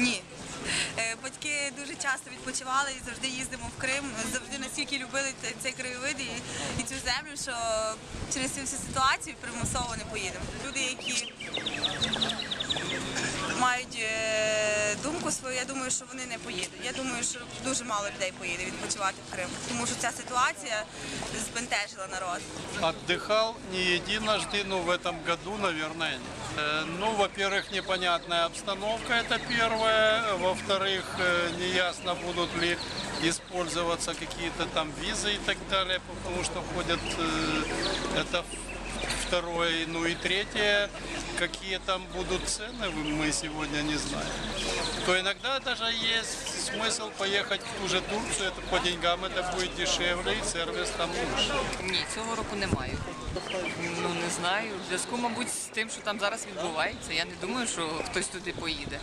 Ні. Е, Батьки дуже часто відпочивали і завжди їздимо в Крим. Завжди настільки любили цей- краєвид і, і цю землю, що через цю всю ситуацію примусово не поїдемо. Люди, які мають е, думку свою, я думаю, що вони не поїдуть. Я думаю, що дуже мало людей поїде відпочивати в Крим, тому що ця ситуація збентежила народ. Отдыхал не единожды, но в этом году, наверное, нет. Э, Ну, во-первых, непонятная обстановка, это первое. Во-вторых, э, неясно, будут ли использоваться какие-то там визы и так далее, потому что ходят, э, это второе. Ну и третье, какие там будут цены, мы сегодня не знаем. То иногда даже есть смысл поехать в ту же Турцию, это по деньгам это будет дешевле и сервис там лучше. Ні, цього року немає. Ну не знаю. В зв'язку, мабуть, з тим, що там зараз відбувається. Я не думаю, що хтось туди поїде.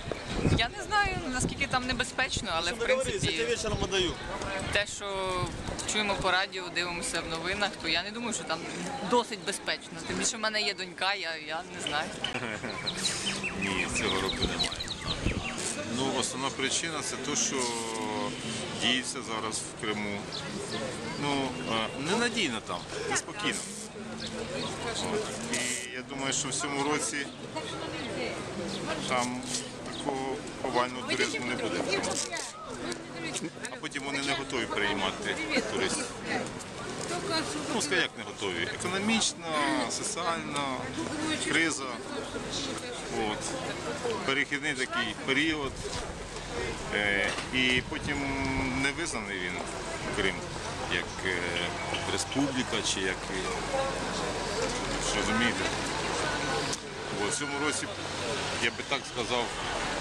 Я не знаю наскільки там небезпечно, але в принципі те, що чуємо по радіо, дивимося в новинах, то я не думаю, що там досить безпечно. Тим більше в мене є донька, я, я не знаю. Ні, цього року немає. Ну, основна причина це те, що діється зараз в Криму. Ну, е, ненадійно там, неспокійно. І я думаю, що в цьому році там такого повального туризму не буде. А потім вони не готові приймати туристів. Ну, скажімо, як не готові. Економічно, соціально, криза. От. Перехідний такий період. Е, і потім не визнаний він Крим як е, республіка чи як. е, розумієте? В цьому році я би так сказав,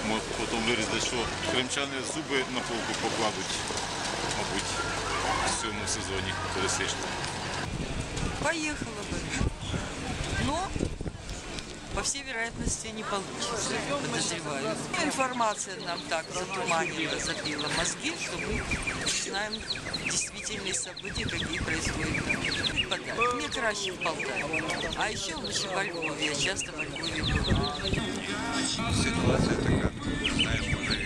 мо- потім вирізати, що кримчани зуби на полку покладуть, мабуть, в цьому сезоні туристичному. Поехала бы. Но, по всей вероятности, не получится, подозреваю. Информация нам так затуманила, забила мозги, что мы знаем действительные события, какие происходят. Подать. Мне краще в Полтаве. А еще лучше во Львове. Я часто во Львове бываю. Ситуація така, знаєш, може